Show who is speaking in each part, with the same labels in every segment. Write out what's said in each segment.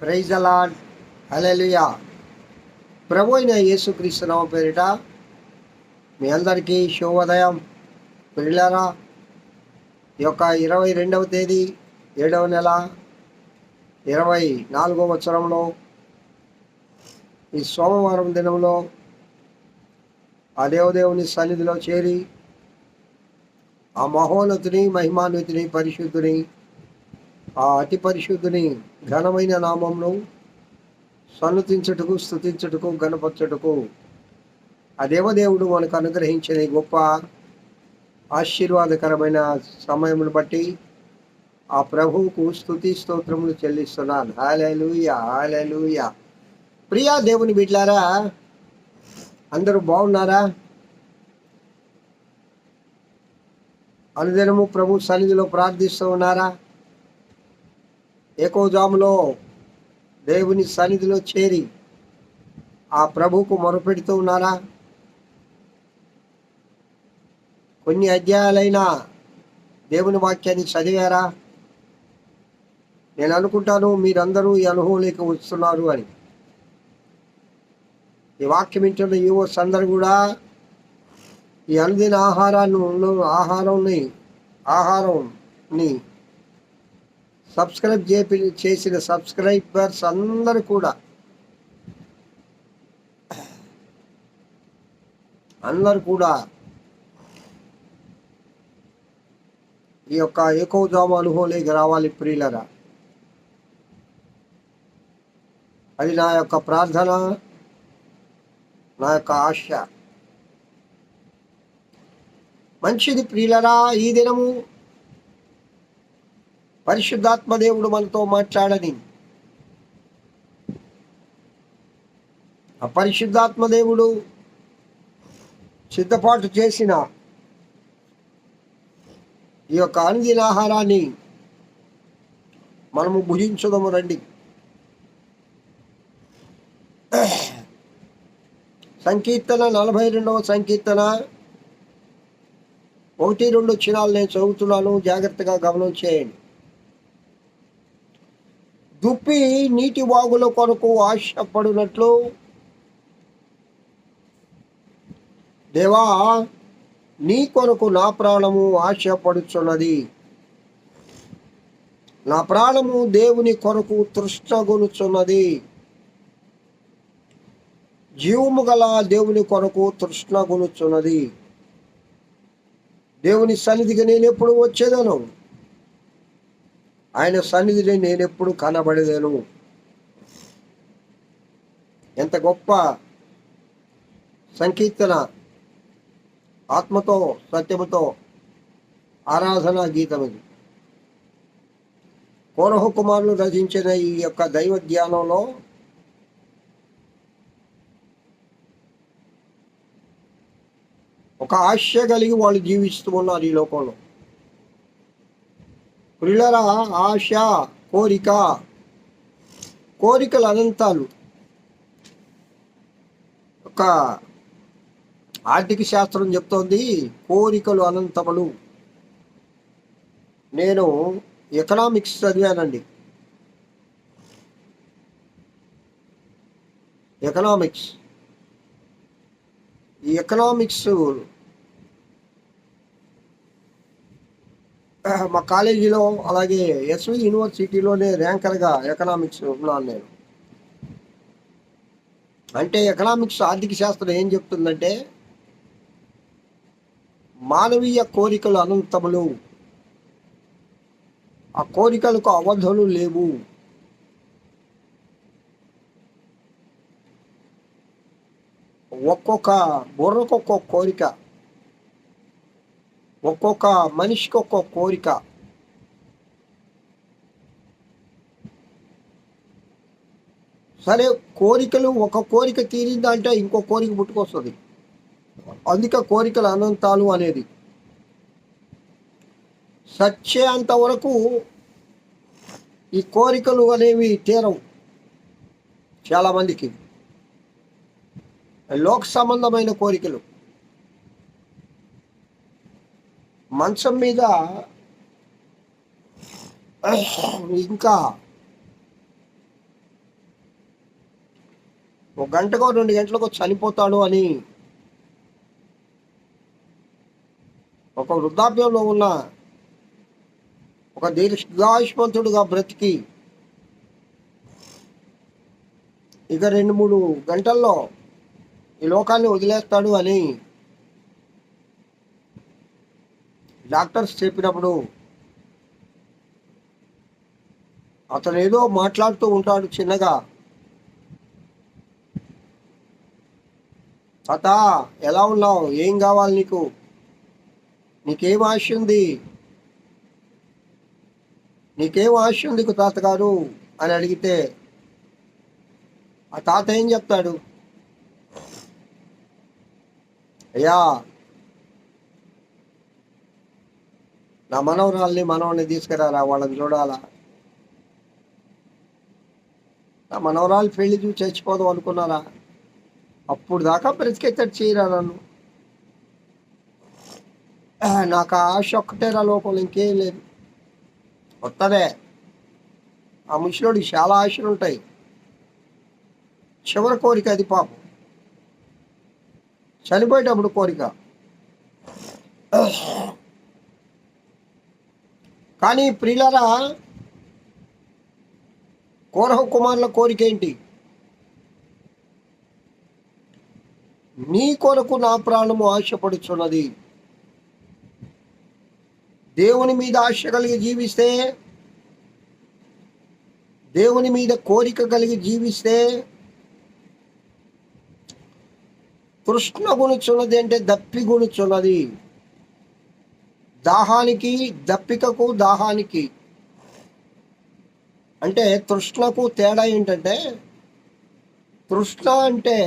Speaker 1: Praise అలాడ్ hallelujah ప్రభు అయిన యేసుక్రీస్తు నామ పేరిట మీ అందరికీ శుభోదయం. పిల్లరా ఈ యొక్క ఇరవై రెండవ తేదీ ఏడవ నెల ఇరవై నాలుగవ సంవత్సరంలో ఈ సోమవారం దినంలో ఆ దేవదేవుని సన్నిధిలో చేరి ఆ మహోన్నతుని మహిమాన్వితుని పరిశుద్ధుని ఆ అతి పరిశుద్ధుని ఘనమైన నామంను సన్నతించటకు స్థుతించుటకు గణపరచటకు ఆ దేవదేవుడు మనకు అనుగ్రహించిన గొప్ప ఆశీర్వాదకరమైన సమయమును బట్టి ఆ ప్రభువుకు స్థుతి స్తోత్రములు చెల్లిస్తున్నాను. హాలూయ హాలూయ ప్రియా దేవుని బిడ్లారా అందరూ బాగున్నారా? అనుదినము ప్రభు సన్నిధిలో ప్రార్థిస్తూ ఉన్నారా? ఏకోజాములో దేవుని సన్నిధిలో చేరి ఆ ప్రభుకు మొరపెడుతూ ఉన్నారా? కొన్ని అధ్యాయాలైన దేవుని వాక్యాన్ని చదివారా? నేను అనుకుంటాను మీరందరూ ఈ అనుభవం లేక వస్తున్నారు అని. ఈ వాక్యం వింటున్న యువస్ అందరు కూడా ఈ అనుదిన ఆహారాన్ని ఆహారంని ఆహారంని సబ్స్క్రైబ్ చేపి చేసిన సబ్స్క్రైబర్స్ అందరూ కూడా అందరు కూడా ఈ యొక్క ఎక్కువ జామ అనుభవంలోకి రావాలి ప్రియులరా. అది నా యొక్క ప్రార్థన నా యొక్క ఆశ. మంచిది ప్రియులరా ఈ దినము పరిశుద్ధాత్మ దేవుడు మనతో మాట్లాడని. ఆ పరిశుద్ధాత్మ దేవుడు సిద్ధపాటు చేసిన ఈ యొక్క అనుదిన ఆహారాన్ని మనము భుజించదము రండి. సంకీర్తన నలభై రెండవ సంకీర్తన. ఒకటి రెండు క్షణాలు నేను చదువుతున్నాను జాగ్రత్తగా గమనం చేయండి. దుప్పి నీటి వాగుల కొరకు ఆశపడినట్లు. దేవా నీ కొరకు నా ప్రాణము ఆశపడుచున్నది. నా ప్రాణము దేవుని కొరకు తృష్ణగొనుచున్నది. జీవము గల దేవుని కొరకు తృష్ణగొనుచున్నది. దేవుని సన్నిధికి నేను ఎప్పుడు వచ్చేదను? ఆయన సన్నిధిని నేను ఎప్పుడు కనబడలేను. ఎంత గొప్ప సంకీర్తన ఆత్మతో సత్యముతో ఆరాధన గీతం ఇది. కోరహ కుమారులు రచించిన ఈ యొక్క దైవ ధ్యానంలో ఒక ఆశ కలిగి వాళ్ళు జీవిస్తూ ఉన్నారు ఈ లోకంలో. పిల్లల ఆశ కోరిక. కోరికలు అనంతాలు. ఒక ఆర్థిక శాస్త్రం చెప్తోంది కోరికలు అనంతములు. నేను ఎకనామిక్స్ చదివానండి. ఎకనామిక్స్. ఈ ఎకనామిక్స్ మా కాలేజీలో అలాగే ఎస్వి యూనివర్సిటీలోనే ర్యాంకర్గా ఎకనామిక్స్ ఉన్నాను నేను. అంటే ఎకనామిక్స్ ఆర్థిక శాస్త్రం ఏం చెప్తుందంటే మానవీయ కోరికలు అనంతములు. ఆ కోరికలకు అవధులు లేవు. ఒక్కొక్క బుర్రకు ఒక్కొక్క కోరిక. ఒక్కొక్క మనిషికి ఒక్కొక్క కోరిక. సరే కోరికలు ఒక కోరిక తీరిందంటే ఇంకో కోరిక పుట్టుకొస్తుంది. అందుకే కోరికలు అనంతాలు అనేది. సచ్చే వరకు ఈ కోరికలు అనేవి తీరవు చాలామందికి. లోక సంబంధమైన కోరికలు. మంచం మీద ఇంకా ఒక గంటకో రెండు గంటలకు చనిపోతాడు అని ఒక వృద్ధాప్యంలో ఉన్న ఒక దీర్ఘాయుష్మంతుడుగా బ్రతికి ఇక రెండు మూడు గంటల్లో ఈ లోకాన్ని వదిలేస్తాడు అని డాక్టర్స్ చెప్పినప్పుడు అతను ఏదో మాట్లాడుతూ ఉంటాడు చిన్నగా. తాత ఎలా ఉన్నావు? ఏం కావాలి నీకు? నీకేం ఆశ ఉంది? నీకేం ఆశ ఉంది తాతగారు? అని అడిగితే ఆ తాత ఏం చెప్తాడు? అయ్యా నా మనవరాల్ని మనవని తీసుకురారా? వాళ్ళని చూడాలా? నా మనవరాలు పెళ్ళి చూసి చచ్చిపోదాం అనుకున్నారా? అప్పుడు దాకా బ్రతికెత్తడు చేయరా నన్ను? నాకు ఆశ ఒక్కటేరా లోపల ఇంకేం లేదు. వస్తుందే ఆ ముసలోడికి చాలా ఆశలు ఉంటాయి. చివరి కోరిక అది పాపం. చనిపోయేటప్పుడు కోరిక. కానీ ప్రియులరా కోరహ కుమారుల కోరిక ఏంటి? నీ కొరకు నా ప్రాణము ఆశపడుచున్నది. దేవుని మీద ఆశ కలిగి జీవిస్తే దేవుని మీద కోరిక కలిగి జీవిస్తే కృష్ణ గుణుచున్నది అంటే దప్పి గుణుచున్నది దాహానికి దప్పికకు దాహానికి. అంటే తృష్ణకు తేడా ఏంటంటే తృష్ణ అంటే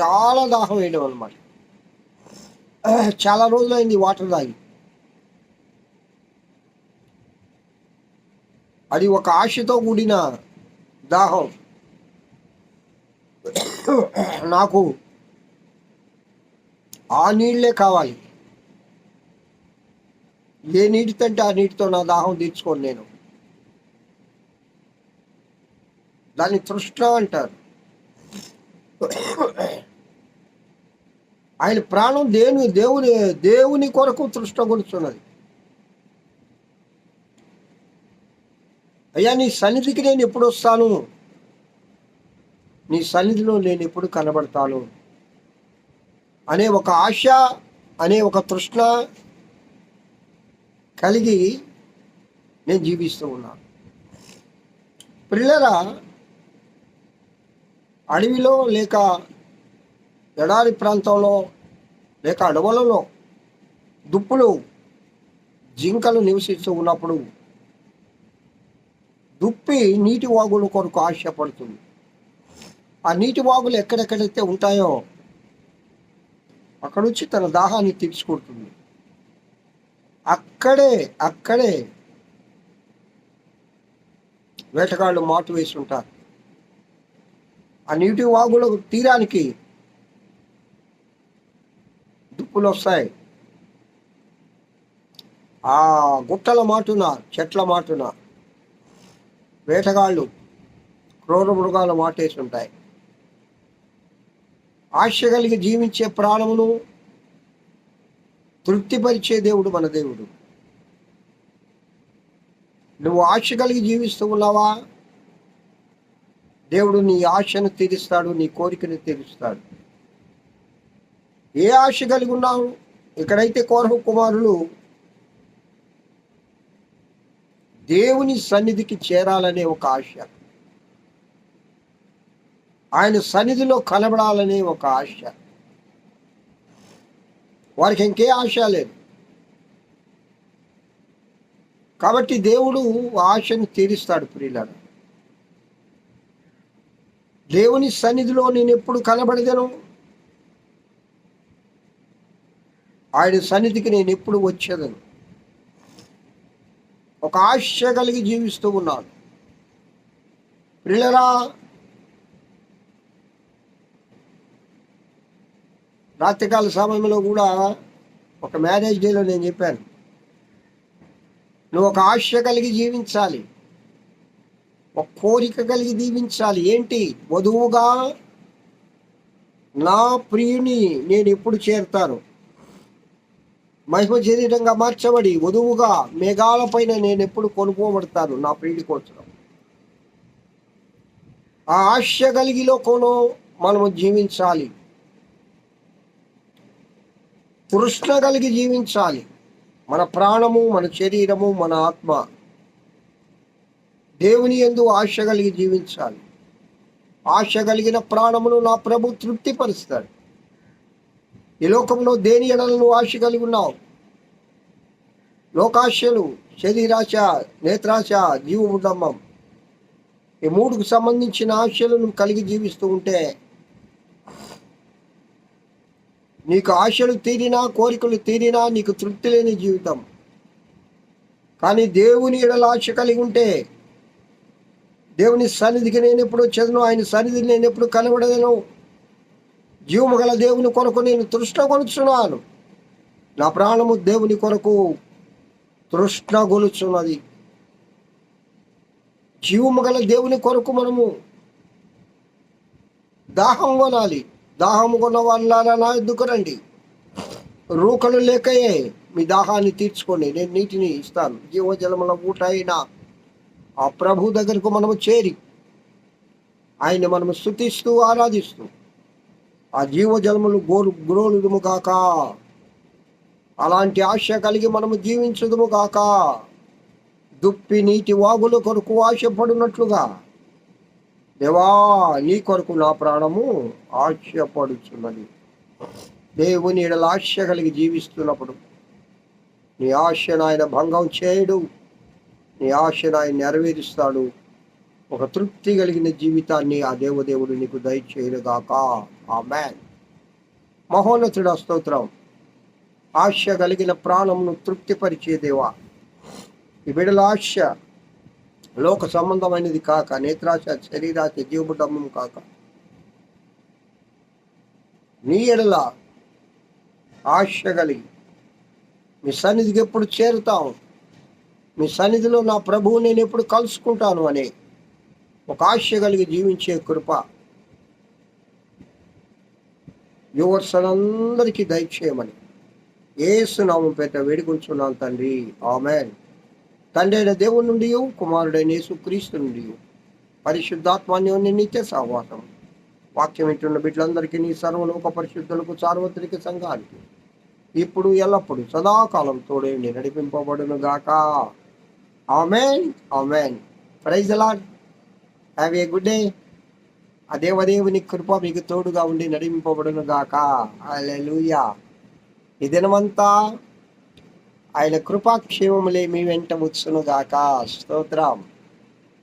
Speaker 1: చాలా దాహం వేయడం అనమాట చాలా రోజులైంది వాటర్ తాగి. అది ఒక ఆశతో కూడిన దాహం. నాకు ఆ నీళ్ళే కావాలి. ఏ నీటి అంటే ఆ నీటితో నా దాహం తీర్చుకోను నేను. దాన్ని తృష్ణ అంటారు. ఆయన ప్రాణం దేని దేవుని దేవుని కొరకు తృష్ణ గురుచున్నది అయ్యా నీ సన్నిధికి నేను ఎప్పుడు వస్తాను? నీ సన్నిధిలో నేను ఎప్పుడు కనబడతాను? అనే ఒక ఆశ అనే ఒక తృష్ణ కలిగి నేను జీవిస్తూ ఉన్నాను. పిల్లరా అడవిలో లేక ఎడారి ప్రాంతంలో లేక అడవులలో దుప్పులు జింకలు నివసిస్తూ ఉన్నప్పుడు దుప్పి నీటి వాగుల కొరకు ఆశపడుతుంది. ఆ నీటి వాగులు ఎక్కడెక్కడైతే ఉంటాయో అక్కడ నుంచి తన దాహాన్ని తీర్చుకుంటుంది అక్కడే అక్కడే వేటగాళ్ళు మాటు వేసి ఉంటారు ఆ నీటి వాగుల తీరానికి దుప్పులు వస్తాయి ఆ గుట్టల మాటున చెట్ల మాటున వేటగాళ్ళు క్రూర మృగాలు మాటేసి ఉంటాయి ఆశ కలిగి జీవించే ప్రాణమును తృప్తిపరిచే దేవుడు మన దేవుడు. నువ్వు ఆశ కలిగి జీవిస్తూ ఉన్నావా? దేవుడు నీ ఆశను తీరుస్తాడు నీ కోరికను తీరుస్తాడు. ఏ ఆశ కలిగి ఉన్నావు? ఇక్కడైతే కోరహ కుమారులు దేవుని సన్నిధికి చేరాలనే ఒక ఆశ. ఆయన సన్నిధిలో కనబడాలనే ఒక ఆశ. వారికి ఇంకే ఆశ లేదు. కాబట్టి దేవుడు ఆశను తీరుస్తాడు ప్రియులను దేవుని సన్నిధిలో నేను ఎప్పుడు కనబడదను ఆయన సన్నిధికి నేను ఎప్పుడు వచ్చేదను? ఒక ఆశ కలిగి జీవిస్తూ ఉన్నాను. ప్రియులరా రాత్రికాల సమయంలో కూడా ఒక మ్యారేజ్ డేలో నేను చెప్పాను. నువ్వు ఒక ఆశ కలిగి జీవించాలి. ఒక కోరిక కలిగి దీవించాలి. ఏంటి? వధువుగా నా ప్రియుని నేను ఎప్పుడు చేరుతాను? మహిమ శరీరంగా మార్చబడి వధువుగా మేఘాలపైన నేను ఎప్పుడు కొనుక్కోబడతాను నా ప్రియుడి కోసం ఆ ఆశ కలిగి లోకంలో మనము జీవించాలి. తృష్ణ కలిగి జీవించాలి. మన ప్రాణము మన శరీరము మన ఆత్మ. దేవుని ఎందు ఆశ కలిగి జీవించాలి. ఆశ కలిగిన ప్రాణమును నా ప్రభు తృప్తిపరుస్తాడు. ఈ లోకంలో దేని ఎడలను ఆశ కలిగి ఉన్నావు? లోకాశలు శరీరాశ నేత్రాశ జీవముడమ్మం ఈ మూడుకు సంబంధించిన ఆశలను కలిగి జీవిస్తూ ఉంటే నీకు ఆశలు తీరినా కోరికలు తీరినా నీకు తృప్తి లేని జీవితం. కానీ దేవుని ఎడల ఆశ కలిగి ఉంటే దేవుని సన్నిధికి నేను ఎప్పుడు వచ్చేదను ఆయన సన్నిధిని నేను ఎప్పుడు కనబడదను. జీవము గల దేవుని కొరకు నేను తృష్ణ కొనుచున్నాను నా ప్రాణము దేవుని కొరకు తృష్ణ గొలుచున్నది. జీవము గల దేవుని కొరకు మనము దాహం కొనాలి. దాహము కొన్న వాళ్ళారా నా ఎద్దుకు రండి. రూకలు లేకయే మీ దాహాన్ని తీర్చుకోండి. నేను నీటిని ఇస్తాను. జీవజలముల ఊట అయినా ఆ ప్రభు దగ్గరకు మనము చేరి ఆయన మనము స్థుతిస్తూ ఆరాధిస్తూ ఆ జీవజలములు గోరు గ్రోలుదుము కాక అలాంటి ఆశ కలిగి మనము జీవించుదుము కాక దుప్పి నీటి వాగుల కొరకు ఆశపడినట్లుగా దేవా నీ కొరకు నా ప్రాణము ఆశపడుచున్నది. దేవుని ఇడల ఆశ కలిగి జీవిస్తున్నప్పుడు నీ ఆశను ఆయన భంగం చేయడు. నీ ఆశను ఆయన నెరవేరుస్తాడు. ఒక తృప్తి కలిగిన జీవితాన్ని ఆ దేవదేవుడు నీకు దయచేయనుగాక. ఆ మ్యాన్ మహోన్నతుడు స్తోత్రం. ఆశ కలిగిన ప్రాణమును తృప్తిపరిచే దేవా. ఈ బిడల ఆశ లోక సంబంధమైనది కాక నేత్రాశ శరీరాశ జీవబుడమ్మం కాక. నీ ఎడల ఆశ కలిగి మీ సన్నిధికి ఎప్పుడు చేరుతాం మీ సన్నిధిలో నా ప్రభువు నేను ఎప్పుడు కలుసుకుంటాను అనే ఒక ఆశ కలిగి జీవించే కృప. యువర్సలందరికీ దయచేయమని. ఏసునామం పేట వేడుకుంటున్నాను తండ్రి. ఆమెన్. తండ్రి అయిన నుండి కుమారుడైన యేసు క్రీస్తు నుండి పరిశుద్ధాత్మాన్యోని నిత్య సహవాసం వాక్యం వింటున్న బిడ్డలందరికీ నీ సర్వలోక పరిశుద్ధులకు సార్వత్రిక సంఘానికి ఇప్పుడు ఎల్లప్పుడు సదాకాలం తోడేండి నడిపింపబడును గాక amen amen. Praise Lord have a good day. ఆ దేవదేవుని కృప మీకు తోడుగా ఉండి నడిపింపబడును గాక హల్లెలూయా. ఈ దినమంతా ఆయన కృపాక్షేమములే మీ వెంట వచ్చును గాక స్తోత్రం.